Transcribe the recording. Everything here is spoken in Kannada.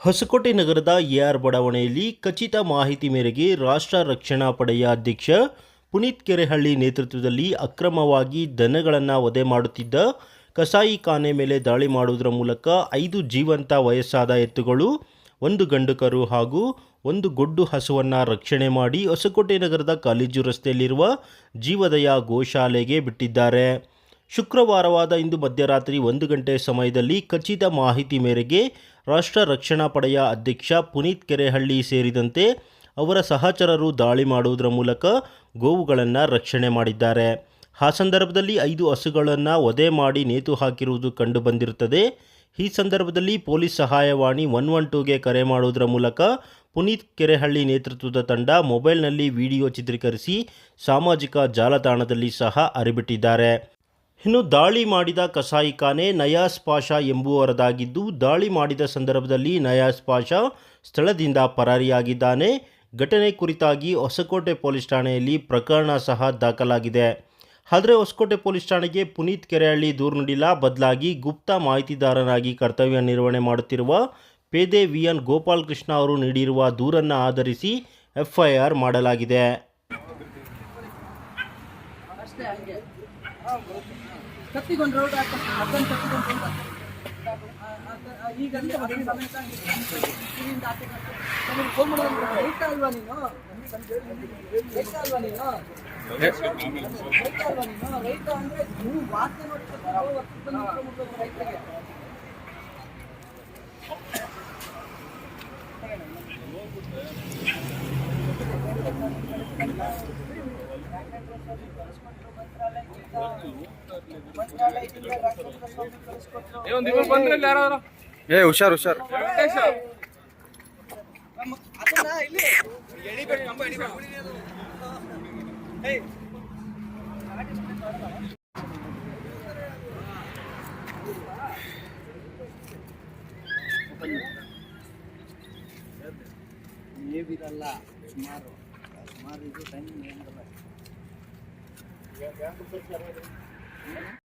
ಹೊಸಕೋಟೆ ನಗರದ ಎಆರ್ ಬಡಾವಣೆಯಲ್ಲಿ ಖಚಿತ ಮಾಹಿತಿ ಮೇರೆಗೆ ರಾಷ್ಟ್ರ ರಕ್ಷಣಾ ಪಡೆಯ ಅಧ್ಯಕ್ಷ ಪುನೀತ್ ಕೆರೆಹಳ್ಳಿ ನೇತೃತ್ವದಲ್ಲಿ ಅಕ್ರಮವಾಗಿ ದನಗಳನ್ನು ವಧೆ ಮಾಡುತ್ತಿದ್ದ ಕಸಾಯಿ ಖಾನೆ ಮೇಲೆ ದಾಳಿ ಮಾಡುವುದರ ಮೂಲಕ ಐದು ಜೀವಂತ ವಯಸ್ಸಾದ ಎತ್ತುಗಳು, ಒಂದು ಗಂಡುಕರು ಹಾಗೂ ಒಂದು ಗೊಡ್ಡು ಹಸುವನ್ನು ರಕ್ಷಣೆ ಮಾಡಿ ಹೊಸಕೋಟೆ ನಗರದ ಕಾಲೇಜು ರಸ್ತೆಯಲ್ಲಿರುವ ಜೀವದಯ ಗೋಶಾಲೆಗೆ ಬಿಟ್ಟಿದ್ದಾರೆ. ಶುಕ್ರವಾರವಾದ ಇಂದು ಮಧ್ಯರಾತ್ರಿ ಒಂದು ಗಂಟೆ ಸಮಯದಲ್ಲಿ ಖಚಿತ ಮಾಹಿತಿ ಮೇರೆಗೆ ರಾಷ್ಟ್ರ ರಕ್ಷಣಾ ಪಡೆಯ ಅಧ್ಯಕ್ಷ ಪುನೀತ್ ಕೆರೆಹಳ್ಳಿ ಸೇರಿದಂತೆ ಅವರ ಸಹಚರರು ದಾಳಿ ಮಾಡುವುದರ ಮೂಲಕ ಗೋವುಗಳನ್ನು ರಕ್ಷಣೆ ಮಾಡಿದ್ದಾರೆ. ಆ ಸಂದರ್ಭದಲ್ಲಿ ಐದು ಹಸುಗಳನ್ನು ವಧೆ ಮಾಡಿ ನೇತು ಹಾಕಿರುವುದು ಕಂಡುಬಂದಿರುತ್ತದೆ. ಈ ಸಂದರ್ಭದಲ್ಲಿ ಪೊಲೀಸ್ ಸಹಾಯವಾಣಿ ಒನ್ ಒನ್ ಟೂಗೆ ಕರೆ ಮಾಡುವುದರ ಮೂಲಕ ಪುನೀತ್ ಕೆರೆಹಳ್ಳಿ ನೇತೃತ್ವದ ತಂಡ ಮೊಬೈಲ್ನಲ್ಲಿ ವಿಡಿಯೋ ಚಿತ್ರೀಕರಿಸಿ ಸಾಮಾಜಿಕ ಜಾಲತಾಣದಲ್ಲಿ ಸಹ ಹರಿಬಿಟ್ಟಿದ್ದಾರೆ. ಇನ್ನು ದಾಳಿ ಮಾಡಿದ ಕಸಾಯಿಖಾನೆ ನಯಾಸ್ ಪಾಷಾ ಎಂಬುವರದಾಗಿದ್ದು, ದಾಳಿ ಮಾಡಿದ ಸಂದರ್ಭದಲ್ಲಿ ನಯಾಸ್ ಪಾಷಾ ಸ್ಥಳದಿಂದ ಪರಾರಿಯಾಗಿದ್ದಾನೆ. ಘಟನೆ ಕುರಿತಾಗಿ ಹೊಸಕೋಟೆ ಪೊಲೀಸ್ ಠಾಣೆಯಲ್ಲಿ ಪ್ರಕರಣ ಸಹ ದಾಖಲಾಗಿದೆ. ಆದರೆ ಹೊಸಕೋಟೆ ಪೊಲೀಸ್ ಠಾಣೆಗೆ ಪುನೀತ್ ಕೆರೆಹಳ್ಳಿ ದೂರು ನೀಡಿಲ್ಲ. ಬದಲಾಗಿ ಗುಪ್ತ ಮಾಹಿತಿದಾರನಾಗಿ ಕರ್ತವ್ಯ ನಿರ್ವಹಣೆ ಮಾಡುತ್ತಿರುವ ಪೇದೆ ವಿ ಎನ್ ಗೋಪಾಲಕೃಷ್ಣ ಅವರು ನೀಡಿರುವ ದೂರನ್ನು ಆಧರಿಸಿ ಎಫ್ಐಆರ್ ಮಾಡಲಾಗಿದೆ. ಅಷ್ಟೇ ಹಂಗೆ. ಕತ್ತಿಗೊಂದು ರೋಡ್ ಹಾಕ ಅದನ್ನು ಕತ್ತಿಗೊಂದು ಈಗ ಇದರಿಂದ ಹಾಕಿದ್ರೆ ನನಗೆ ಫೋನ್ ರೈತ ಅಲ್ವಾ ನೀನು? ರೈತ ರೈತ ಅಲ್ವಾ ರೈತ ಅಂದ್ರೆ ನೀವು ವಾಸನೆ ಏ, ಹುಷಾರ್ ಹುಷಾರ್. ಸುಮಾರು. ಸುಮಾರು ಇದು ಟೈಮ್ ಏನಿರಲ್ಲ Yeah, yeah.